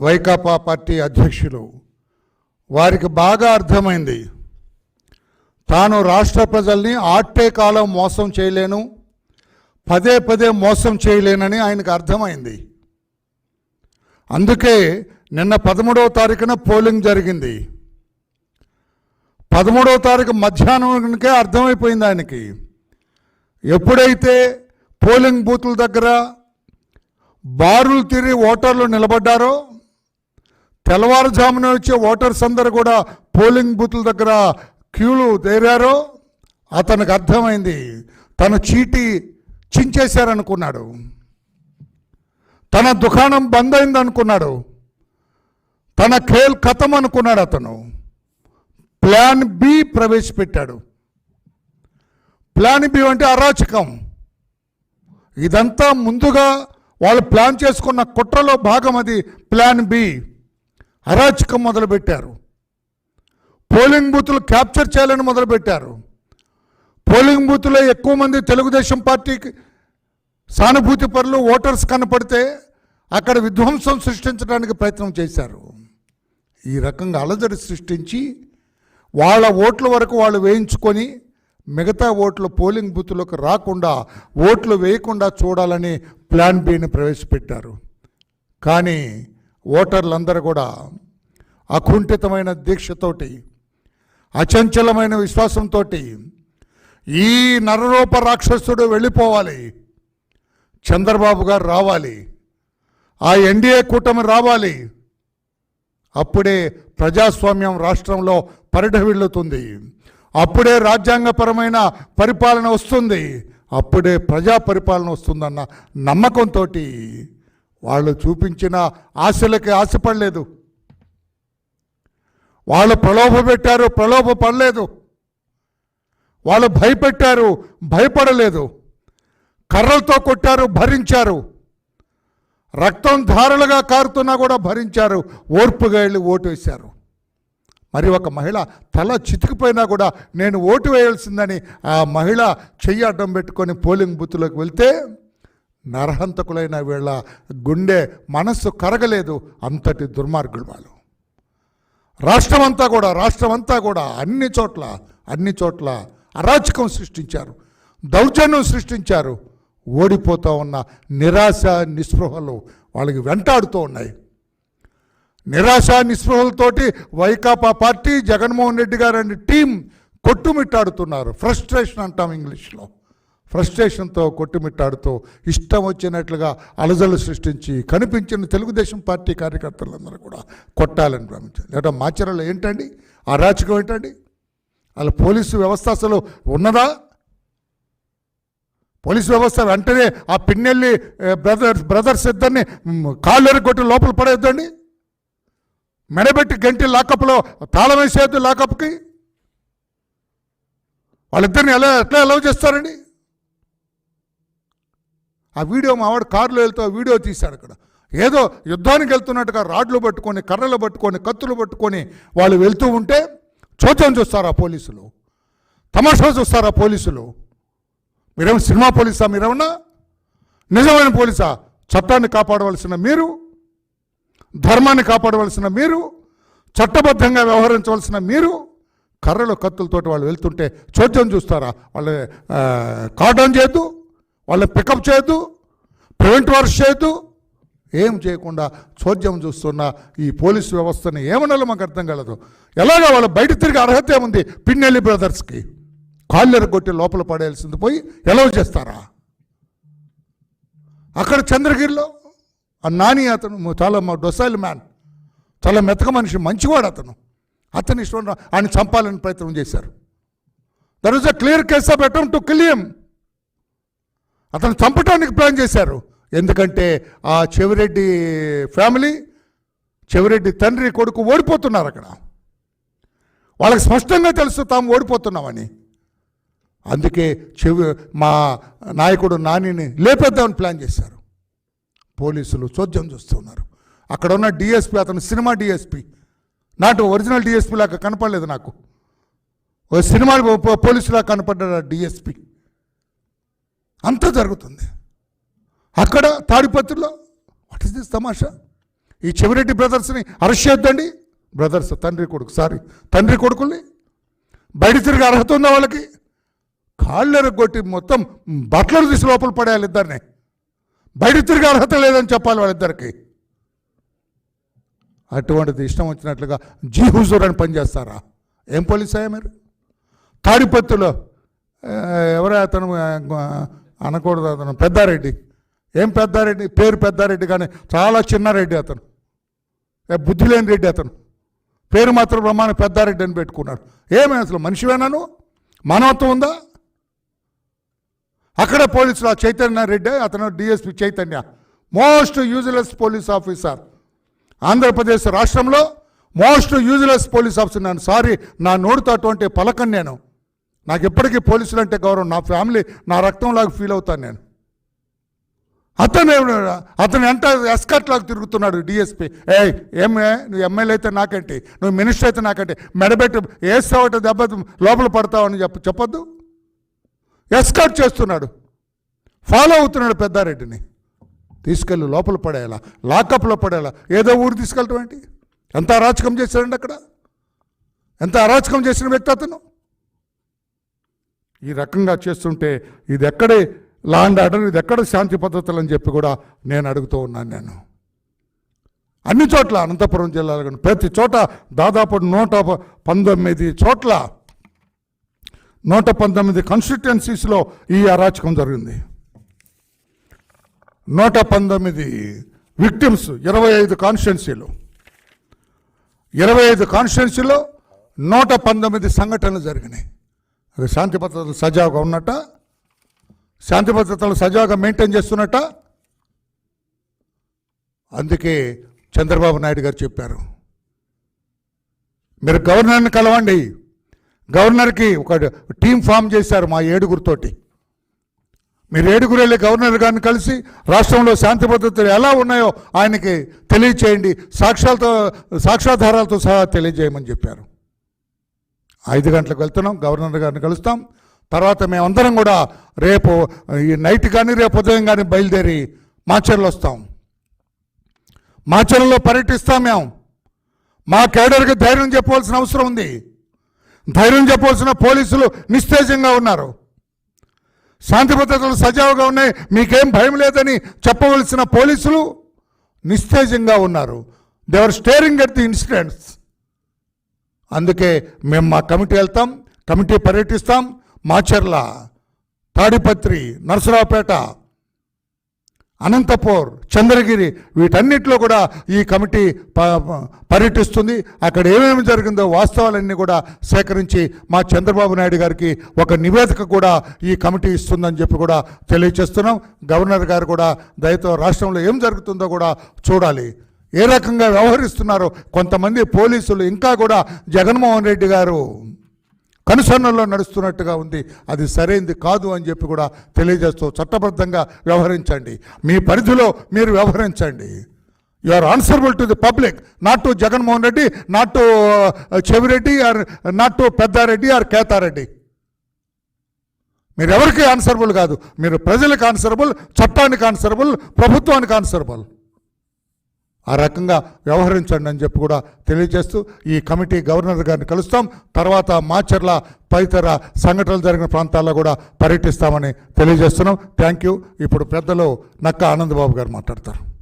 Vaikapa party అధ్యక్షులు. వారికి బాగా అర్థమైంది. తాను రాష్ట్ర ప్రజల్ని ఆట్టే కాలం మోసం చేయలేను పదే పదే మోసం చేయలేనని ఆయనకు అర్థమైంది. అందుకే నిన్న పదమూడవ తారీఖున పోలింగ్ జరిగింది. పదమూడవ తారీఖు మధ్యాహ్నంకే అర్థమైపోయింది ఆయనకి. ఎప్పుడైతే పోలింగ్ బూతుల దగ్గర బారులు తిరిగి ఓటర్లు నిలబడ్డారో తెల్లవారుజామున వచ్చే ఓటర్స్ అందరు కూడా పోలింగ్ బూతుల దగ్గర క్యూలు తేరారో. అతనికి అర్థమైంది తన చీటీ చించేశారనుకున్నాడు. తన దుకాణం బంద్ అయింది అనుకున్నాడు తన ఖేల్ కథం అనుకున్నాడు అతను. ప్లాన్ బి ప్రవేశపెట్టాడు. ప్లాన్ బి అంటే అరాచకం. ఇదంతా ముందుగా వాళ్ళు ప్లాన్ చేసుకున్న కుట్రలో భాగం అది ప్లాన్ బి. అరాచకం మొదలుపెట్టారు. పోలింగ్ బూతులు క్యాప్చర్ చేయాలని మొదలుపెట్టారు. పోలింగ్ బూత్లో ఎక్కువ మంది తెలుగుదేశం పార్టీకి సానుభూతి పరులు ఓటర్స్ కనపడితే అక్కడ విధ్వంసం సృష్టించడానికి ప్రయత్నం చేశారు. ఈ రకంగా అలజడి సృష్టించి వాళ్ళ ఓట్ల వరకు వాళ్ళు వేయించుకొని మిగతా ఓట్లు పోలింగ్ బూత్లకు రాకుండా ఓట్లు వేయకుండా చూడాలని ప్లాన్ బిని ప్రవేశపెట్టారు. కానీ ఓటర్లందరూ కూడా అకుంఠితమైన దీక్షతోటి అచంచలమైన విశ్వాసంతో ఈ నరరూప రాక్షసుడు వెళ్ళిపోవాలి. చంద్రబాబు గారు రావాలి. ఆ ఎన్డీఏ కూటమి రావాలి. అప్పుడే ప్రజాస్వామ్యం రాష్ట్రంలో పరిఢవిల్లుతుంది అప్పుడే రాజ్యాంగపరమైన పరిపాలన వస్తుంది. అప్పుడే ప్రజా పరిపాలన వస్తుందన్న నమ్మకంతో వాళ్ళు చూపించిన ఆశలకి ఆశపడలేదు. వాళ్ళు ప్రలోభ పెట్టారు ప్రలోభ పడలేదు. వాళ్ళు భయపెట్టారు భయపడలేదు. కర్రలతో కొట్టారు భరించారు. రక్తం ధారలుగా కారుతున్నా కూడా భరించారు. ఓర్పుగా వెళ్ళి ఓటు వేశారు. మరి ఒక మహిళ తల చితికిపోయినా కూడా నేను ఓటు వేయాల్సిందని ఆ మహిళ చెయ్యి అడ్డం పెట్టుకొని పోలింగ్ బూత్లోకి వెళ్తే నరహంతకులైన వీళ్ళ గుండె మనస్సు కరగలేదు. అంతటి దుర్మార్గులు వాళ్ళు. రాష్ట్రం అంతా కూడా రాష్ట్రం అంతా కూడా అన్ని చోట్ల అన్ని చోట్ల అరాచకం సృష్టించారు. దౌర్జన్యం సృష్టించారు. ఓడిపోతూ ఉన్న నిరాశ నిస్పృహలు వాళ్ళకి వెంటాడుతూ ఉన్నాయి. నిరాశ నిస్పృహలతోటి వైకాపా పార్టీ జగన్మోహన్ రెడ్డి గారు అనే టీం కొట్టుమిట్టాడుతున్నారు. ఫ్రస్ట్రేషన్ అంటాం ఇంగ్లీష్లో. ఫ్రస్ట్రేషన్తో కొట్టుమిట్టాడుతూ ఇష్టం వచ్చినట్లుగా అలజలు సృష్టించి కనిపించిన తెలుగుదేశం పార్టీ కార్యకర్తలందరూ కూడా కొట్టాలని భావించారు లేదా మాచర్యలో ఏంటండి? అరాచకం ఏంటండి? వాళ్ళ పోలీసు వ్యవస్థ అసలు ఉన్నదా? పోలీసు వ్యవస్థ వెంటనే ఆ పిన్నెల్లి బ్రదర్స్ బ్రదర్స్ ఇద్దరిని కాళ్ళు కొట్టి లోపల పడేద్దండి మెడబెట్టి గంటి లాకప్లో తాళం వేసేయద్దు లాకప్కి? వాళ్ళిద్దరిని ఎలా ఎట్లా అలౌ చేస్తారండి? ఆ వీడియో మావాడు కారులో వెళ్తూ ఆ వీడియో తీశాడు అక్కడ. ఏదో యుద్ధానికి వెళ్తున్నట్టుగా రాడ్లు పట్టుకొని కర్రలు పట్టుకొని కత్తులు పట్టుకొని వాళ్ళు వెళ్తూ ఉంటే చూచం చూస్తారు ఆ పోలీసులు? తమాషా చూస్తారు ఆ పోలీసులు? మీరేమో సినిమా పోలీసా మీరేమన్నా? నిజమైన పోలీసా? చట్టాన్ని కాపాడవలసిన మీరు? ధర్మాన్ని కాపాడవలసిన మీరు? చట్టబద్ధంగా వ్యవహరించవలసిన మీరు? కర్రలు కత్తులతోటి వాళ్ళు వెళ్తుంటే చోద్యం చూస్తారా? వాళ్ళు కార్డౌన్ చేయొద్దు? వాళ్ళని పికప్ చేయొద్దు ప్రివెంట్ వర్క్ చేయొద్దు. ఏం చేయకుండా చోద్యం చూస్తున్న ఈ పోలీసు వ్యవస్థని ఏమనాలో మాకు అర్థం కలదు. ఎలాగో వాళ్ళు బయట తిరిగి అర్హత ఏముంది? పిన్నెల్లి బ్రదర్స్కి కాళ్ళెర కొట్టి లోపల పడేయాల్సింది పోయి ఎలా చేస్తారా? అక్కడ చంద్రగిరిలో ఆ నాని అతను చాలా మా డొసైల్ మ్యాన్ చాలా మెతక మనిషి మంచివాడు అతను. అతని ఇష్టం ఆయన చంపాలని ప్రయత్నం చేశారు. There is a clear case of attempt to kill him అతను చంపటానికి ప్లాన్ చేశారు. ఎందుకంటే ఆ చెవిరెడ్డి ఫ్యామిలీ చెవిరెడ్డి తండ్రి కొడుకు ఓడిపోతున్నారు అక్కడ. వాళ్ళకి స్పష్టంగా తెలుసు తాము ఓడిపోతున్నామని. అందుకే చెవి మా నాయకుడు నానిని లేపేద్దామని ప్లాన్ చేశారు. పోలీసులు చోద్యం చూస్తున్నారు. అక్కడ ఉన్న డిఎస్పి అతను సినిమా డిఎస్పి. నాటు ఒరిజినల్ డిఎస్పి లాగా కనపడలేదు నాకు. ఓ సినిమా పో- పోలీసులా కనపడ్డాడు డిఎస్పి. అంతా జరుగుతుంది. అక్కడ తాడిపత్రిలో వాట్ ఇస్ దిస్ తమాషా? ఈ చెవిరెడ్డి బ్రదర్స్ని అరెస్ట్ చేద్దండి బ్రదర్స్ తండ్రి కొడుకు సారీ తండ్రి కొడుకుల్ని బయట తిరిగి అర్హత ఉందా వాళ్ళకి కాళ్ళెర కొట్టి మొత్తం బట్టలు తీసి లోపల పడేయాలి ఇద్దరిని. బయట తిరిగి అర్హత లేదని చెప్పాలి వాళ్ళిద్దరికి. అటువంటిది ఇష్టం వచ్చినట్లుగా జీ హుజూర్ అని పనిచేస్తారా? ఏం పోలీస్ అయ్యా మీరు? తాడిపత్తులో ఎవరో అతను అనకూడదు అతను. పెద్దారెడ్డి. ఏం పెద్దారెడ్డి? పేరు పెద్దారెడ్డి కానీ చాలా చిన్నారెడ్డి అతను. బుద్ధి లేని రెడ్డి అతను. పేరు మాత్రం బ్రహ్మాన పెద్దారెడ్డి అని పెట్టుకున్నాడు. ఏమే అసలు? మనిషివేనాను మానవత్వం ఉందా? అక్కడ పోలీసులు ఆ చైతన్య రెడ్డి అతను DSP Chaitanya. Most useless police officer. Andhra Pradesh రాష్ట్రంలో మోస్ట్ యూజ్లెస్ పోలీస్ ఆఫీసర్. నేను సారీ నా నోటితో అటువంటి పలకను నేను. నాకు ఎప్పటికీ పోలీసులు అంటే గౌరవం. నా ఫ్యామిలీ నా రక్తంలాగా ఫీల్ అవుతాను నేను. అతను అతను ఎంత ఎస్కట్లాగా తిరుగుతున్నాడు డిఎస్పీ. ఏ ఏమే నువ్వు ఎమ్మెల్యే అయితే నాకేంటి? నువ్వు మినిస్టర్ అయితే నాకేంటి? మెడబెట్టి వేస్తావట దెబ్బ లోపల పడతావని చెప్ప చెప్పొద్దు. ఎస్కట్ చేస్తున్నాడు. ఫాలో అవుతున్నాడు పెద్దారెడ్డిని. తీసుకెళ్ళి లోపల పడేయాలా? లాకప్లో పడేయాలా? ఏదో ఊరు తీసుకెళ్ళటం ఏంటి? ఎంత అరాచకం చేశాడండి అక్కడ? ఎంత అరాచకం చేసిన వ్యక్తి అతను? ఈ రకంగా చేస్తుంటే ఇది ఎక్కడే లా అండ్ ఆర్డర్ ఇది ఎక్కడ శాంతి పద్ధతులు అని చెప్పి కూడా నేను అడుగుతూ ఉన్నాను నేను. అన్ని చోట్ల అనంతపురం జిల్లాలో కానీ ప్రతి చోట దాదాపు నూట పంతొమ్మిది చోట్ల నూట పంతొమ్మిది కాన్స్టిట్యున్సీస్లో ఈ అరాచకం జరిగింది. నూట పంతొమ్మిది విక్టిమ్స్ ఇరవై ఐదు కాన్స్టిట్యున్సీలు ఇరవై ఐదు కాన్స్టిట్యున్సీలో నూట పంతొమ్మిది సంఘటనలు జరిగినాయి. అది శాంతి భద్రతలు సజావుగా ఉన్నట్ట? శాంతి భద్రతలు సజావుగా మెయింటైన్ చేస్తున్నట్ట? అందుకే చంద్రబాబు నాయుడు గారు చెప్పారు. మీరు గవర్నర్ని కలవండి. గవర్నర్కి ఒక టీం ఫామ్ చేశారు మా ఏడుగురితోటి మీరు ఏడుగురు వెళ్ళి గవర్నర్ గారిని కలిసి రాష్ట్రంలో శాంతి భద్రతలు ఎలా ఉన్నాయో ఆయనకి తెలియచేయండి. సాక్ష్యాలతో సాక్ష్యాధారాలతో సహా తెలియజేయమని చెప్పారు. ఐదు గంటలకు వెళ్తున్నాం గవర్నర్ గారిని కలుస్తాం. తర్వాత మేమందరం కూడా రేపు ఈ నైట్ కానీ రేపు ఉదయం కానీ బయలుదేరి మాచర్లు వస్తాం. మాచర్లలో పర్యటిస్తాం మేము మా కేడర్కి ధైర్యం చెప్పవలసిన అవసరం ఉంది. ధైర్యం చెప్పవలసిన పోలీసులు నిస్తేజంగా ఉన్నారు. శాంతి భద్రతలు సజావుగా ఉన్నాయి. మీకేం భయం లేదని చెప్పవలసిన పోలీసులు నిస్తేజంగా ఉన్నారు. They're staring at the incidents అందుకే మేము మా కమిటీ వెళ్తాం కమిటీ పర్యటిస్తాం. మాచర్ల తాడిపత్రి నరసరావుపేట అనంతపూర్ చంద్రగిరి వీటన్నిటిలో కూడా ఈ కమిటీ ప- పర్యటిస్తుంది. అక్కడ ఏమేమి జరిగిందో వాస్తవాలన్నీ కూడా సేకరించి మా చంద్రబాబు నాయుడు గారికి ఒక నివేదిక కూడా ఈ కమిటీ ఇస్తుందని చెప్పి కూడా తెలియచేస్తున్నాం. గవర్నర్ గారు కూడా దయతో రాష్ట్రంలో ఏం జరుగుతుందో కూడా చూడాలి. ఏ రకంగా వ్యవహరిస్తున్నారో కొంతమంది పోలీసులు ఇంకా కూడా జగన్మోహన్ రెడ్డి గారు కనుసన్నల్లో నడుస్తున్నట్టుగా ఉంది. అది సరైంది కాదు అని చెప్పి కూడా తెలియజేస్తూ చట్టబద్ధంగా వ్యవహరించండి. మీ పరిధిలో మీరు వ్యవహరించండి. You are answerable to the public not to Jaganmohan Reddy not to uh, Chevireddy or not to Peddareddy or Kethireddy. మీరు ఎవరికి ఆన్సరబుల్ కాదు. మీరు ప్రజలకు ఆన్సరబుల్ చట్టానికి ఆన్సరబుల్ ప్రభుత్వానికి ఆన్సరబుల్ ఆ రకంగా వ్యవహరించండి అని చెప్పి కూడా తెలియజేస్తూ ఈ కమిటీ గవర్నర్ గారిని కలుస్తాం. తర్వాత మాచర్ల తదితర సంఘటనలు జరిగిన ప్రాంతాల్లో కూడా పర్యటిస్తామని తెలియజేస్తున్నాం. Thank you. ఇప్పుడు పెద్దలు నక్క ఆనందబాబు గారు మాట్లాడతారు.